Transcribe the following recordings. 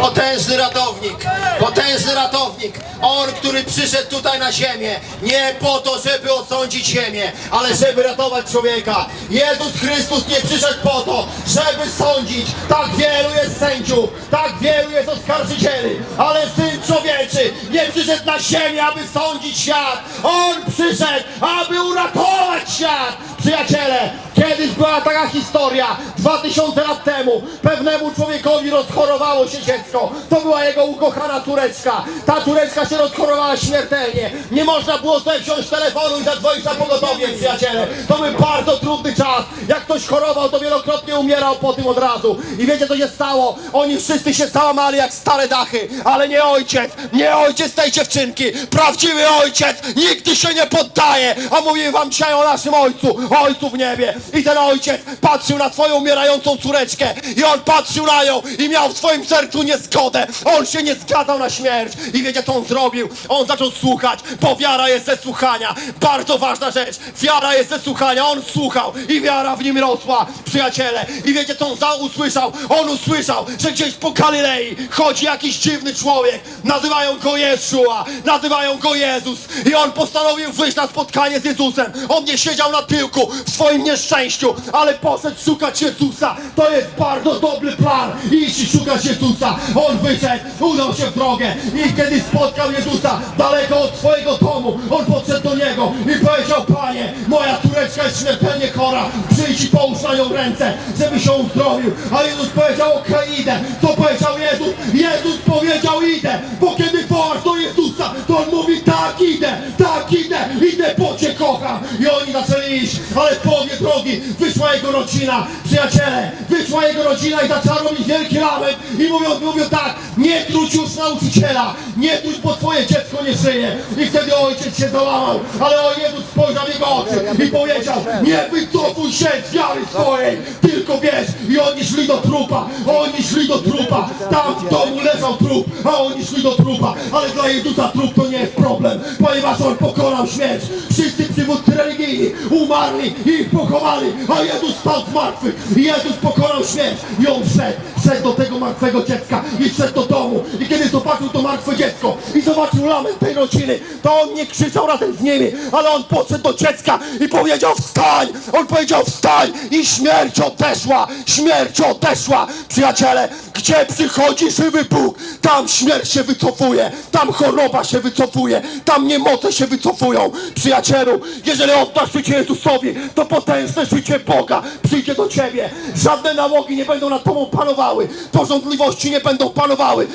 Potężny ratownik, potężny ratownik. On, który przyszedł tutaj na ziemię, nie po to, żeby osądzić ziemię, ale żeby ratować człowieka. Jezus Chrystus nie przyszedł po to, żeby sądzić. Tak wielu jest sędziów, tak wielu jest oskarżycieli, ale Syn Człowieczy nie przyszedł na ziemię, aby sądzić świat. On przyszedł, aby uratować świat. Przyjaciele, kiedyś była taka historia, 2000 lat temu, pewnemu człowiekowi rozchorowało się dziecko. To była jego ukochana córeczka. Ta córeczka się rozchorowała śmiertelnie. Nie można było sobie wziąć telefonu i zadzwonić na pogotowie, przyjaciele. To był bardzo trudny czas. Jak ktoś chorował, to wielokrotnie umierał po tym od razu. I wiecie co się stało? Oni wszyscy się załamali jak stare dachy, ale nie ojciec, nie ojciec tej dziewczynki. Prawdziwy ojciec nigdy się nie poddaje. A mówię wam dzisiaj o naszym ojcu, ojcu w niebie. I ten ojciec patrzył na swoją umierającą córeczkę i on patrzył na nią i miał w swoim sercu niezgodę. On się nie zgadzał na śmierć. I wiecie co on zrobił? On zaczął słuchać, bo wiara jest ze słuchania. Bardzo ważna rzecz. Wiara jest ze słuchania. On słuchał i wiara w nim rosła, przyjaciele. I wiecie co on za usłyszał? On usłyszał, że gdzieś po Galilei chodzi jakiś dziwny człowiek. Nazywają go Jeszua, nazywają go Jezus. I on postanowił wyjść na spotkanie z Jezusem. On nie siedział na tyłku w swoim nieszczęściu, ale poszedł szukać Jezusa. To jest bardzo dobry plan. Iść i szukać Jezusa. On wyszedł, udał się w drogę i kiedy spotkał Jezusa daleko od swojego domu, on podszedł do niego i powiedział, Panie, moja córeczka jest śmiertelnie chora, przyjdź i połóż na nią ręce, żeby się uzdrowił. A Jezus powiedział, okej, idę. Co powiedział Jezus? Jezus powiedział, idę, bo kiedy wołasz do Jezusa, to on mówi, tak, idę, tak, idę, idę, bo drogi wyszła jego rodzina, wyszła jego rodzina i zaczęła robić wielki lament i mówią, mówią tak, nie truć już nauczyciela, nie truć, bo Twoje dziecko nie żyje. I wtedy ojciec się załamał, ale o Jezus spojrzał w jego oczy i powiedział, nie wycofuj się z wiary swojej, tylko wiesz, i oni szli do trupa, oni szli do trupa, tam w domu leżał trup, a oni szli do trupa, ale dla Jezusa trup to nie jest problem, ponieważ on pokonał śmierć. Wszyscy przywódcy religijni umarli i ich pochowali, a Jezus stał z martwych Jezus pokonał śmierć i on wszedł, wszedł do tego martwego dziecka i wszedł do domu kiedy zobaczył to martwe dziecko i zobaczył lament tej rodziny, to on nie krzyczał razem z nimi, ale on podszedł do dziecka i powiedział wstań, on powiedział wstań! I śmierć odeszła, śmierć odeszła, przyjaciele, gdzie przychodzi żywy Bóg, tam śmierć się wycofuje, tam choroba się wycofuje, tam niemoce się wycofują, przyjacielu, jeżeli oddasz życie Jezusowi, to potężne życie Boga przyjdzie do ciebie, żadne nałogi nie będą nad tobą panowały, porządliwości nie będą panowały,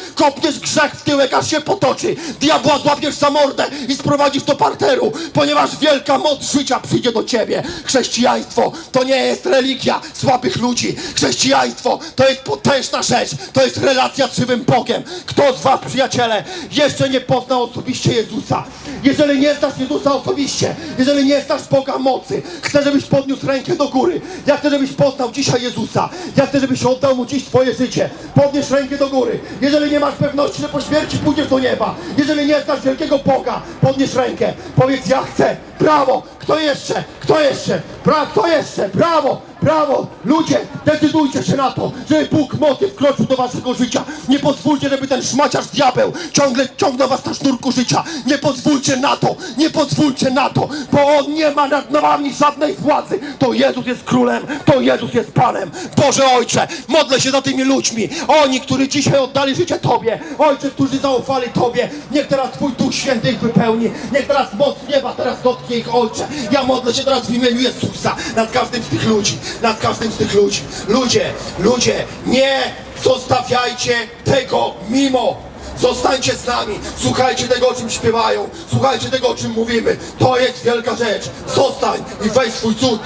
kopniesz grzech w tyłek, aż się potoczy, diabła złapiesz za mordę i sprowadzisz do parteru, ponieważ wielka moc życia przyjdzie do ciebie. Chrześcijaństwo to nie jest religia słabych ludzi. Chrześcijaństwo to jest potężna rzecz. To jest relacja z żywym Bogiem. Kto z was, przyjaciele, jeszcze nie poznał osobiście Jezusa? Jeżeli nie znasz Jezusa osobiście, jeżeli nie znasz Boga mocy, chcę, żebyś podniósł rękę do góry. Ja chcę, żebyś poznał dzisiaj Jezusa. Ja chcę, żebyś oddał Mu dziś swoje życie. Podnieś rękę do góry. Jeżeli nie masz pewności, że po śmierci pójdziesz do nieba, jeżeli nie znasz wielkiego Boga, podnieś rękę. Powiedz, ja chcę. Brawo. Kto jeszcze? Kto jeszcze? Bra kto jeszcze? Brawo. Brawo! Ludzie, decydujcie się na to, żeby Bóg mocy wkroczył do waszego życia. Nie pozwólcie, żeby ten szmaciarz diabeł ciągle ciągnął was na sznurku życia. Nie pozwólcie na to, nie pozwólcie na to, bo On nie ma nad wami żadnej władzy. To Jezus jest królem, to Jezus jest Panem. Boże Ojcze, modlę się za tymi ludźmi. Oni, którzy dzisiaj oddali życie Tobie. Ojcze, którzy zaufali Tobie. Niech teraz Twój Duch Święty ich wypełni. Niech teraz moc nieba teraz dotknie ich Ojcze. Ja modlę się teraz w imieniu Jezusa nad każdym z tych ludzi. Nad każdym z tych ludzi. Ludzie, ludzie, nie zostawiajcie tego mimo. Zostańcie z nami, słuchajcie tego, o czym śpiewają, słuchajcie tego, o czym mówimy. To jest wielka rzecz. Zostań i weź swój cud.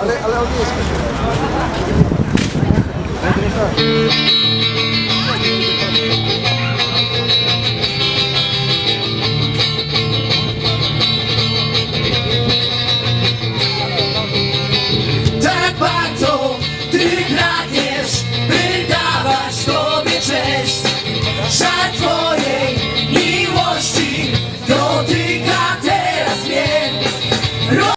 Ale, ale on jest